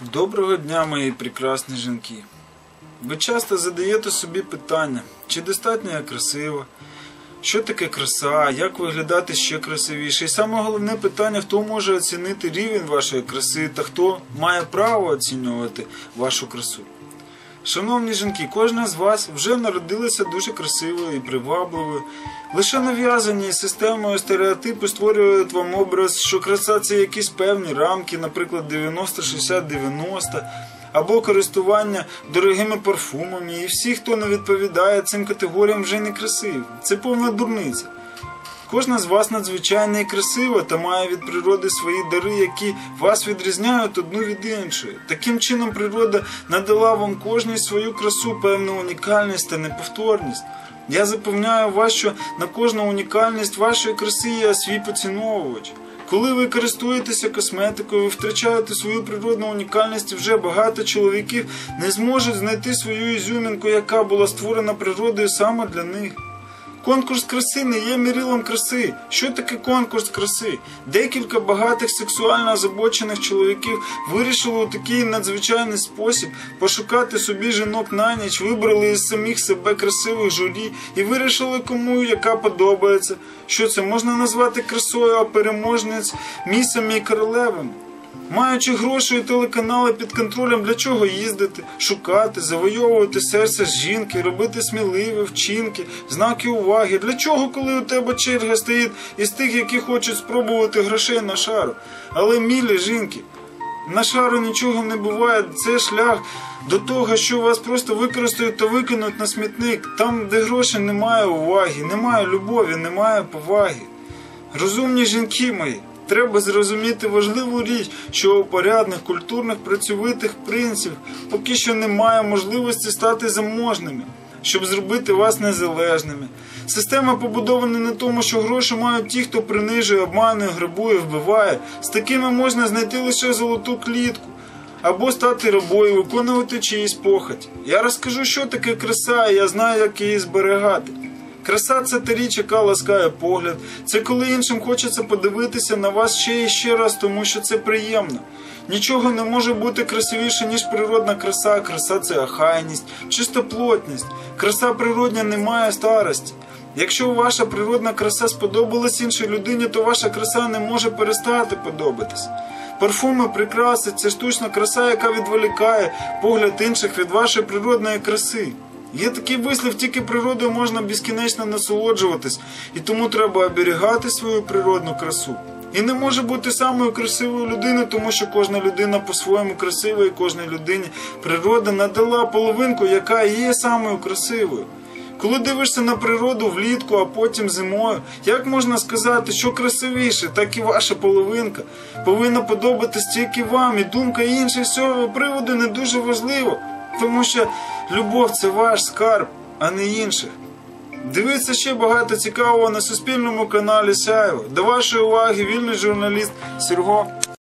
Доброго дня, мої прекрасні жінки. Ви часто задаєте собі питання, чи достатньо я красива, що таке краса, як виглядати ще красивіше. І саме головне питання, хто може оцінити рівень вашої краси та хто має право оцінювати вашу красу. Шановні жінки, кожна з вас вже народилася дуже красивою і привабливою. Лише нав'язані системою стереотипи створюють вам образ, що краса це якісь певні рамки, наприклад, 90-60-90, або користування дорогими парфумами. І всі, хто не відповідає цим категоріям, вже не красиві. Це повна дурниця. Кожна з вас надзвичайна і красива та має від природи свої дари, які вас відрізняють одну від іншої. Таким чином, природа надала вам кожній свою красу, певну унікальність та неповторність. Я запевняю вас, що на кожну унікальність вашої краси є свій поціновувач. Коли ви користуєтеся косметикою, ви втрачаєте свою природну унікальність, і вже багато чоловіків не зможуть знайти свою ізюмінку, яка була створена природою саме для них. Конкурс краси не є мірилом краси. Що таке конкурс краси? Декілька багатих сексуально озабочених чоловіків вирішили у такий надзвичайний спосіб пошукати собі жінок на ніч, вибрали із самих себе красивих журі і вирішили, кому яка подобається. Що це можна назвати красою, а переможниць місами і королевами? Маючи гроші і телеканали під контролем, для чого їздити, шукати, завойовувати серце жінки, робити сміливі вчинки, знаки уваги. Для чого, коли у тебе черга стоїть із тих, які хочуть спробувати грошей на шару? Але мілі жінки, на шару нічого не буває. Це шлях до того, що вас просто використають та викинуть на смітник. Там, де грошей немає уваги, немає любові, немає поваги. Розумні жінки мої. Треба зрозуміти важливу річ, що у порядних, культурних, працьовитих принців поки що немає можливості стати заможними, щоб зробити вас незалежними. Система побудована на тому, що гроші мають ті, хто принижує, обманує, грабує, вбиває. З такими можна знайти лише золоту клітку. Або стати рабою, виконувати чиїсь похоть. Я розкажу, що таке краса, і я знаю, як її зберігати. Краса це та річ, яка ласкає погляд. Це коли іншим хочеться подивитися на вас ще і ще раз, тому що це приємно. Нічого не може бути красивіше, ніж природна краса. Краса це охайність, чистоплотність. Краса природня не має старості. Якщо ваша природна краса сподобалась іншій людині, то ваша краса не може перестати подобатись. Парфуми, прикраси це штучна краса, яка відволікає погляд інших від вашої природної краси. Є такий вислів, тільки природою можна безкінечно насолоджуватись, і тому треба оберігати свою природну красу. І не може бути самою красивою людиною, тому що кожна людина по-своєму красива, і кожній людині природа надала половинку, яка є самою красивою. Коли дивишся на природу влітку, а потім зимою, як можна сказати, що красивіше, так і ваша половинка повинна подобатись тільки вам, і думка інших з цього приводу не дуже важлива, тому що любов це ваш скарб, а не інших. Дивіться ще багато цікавого на суспільному каналі Сяєво. До вашої уваги вільний журналіст Серго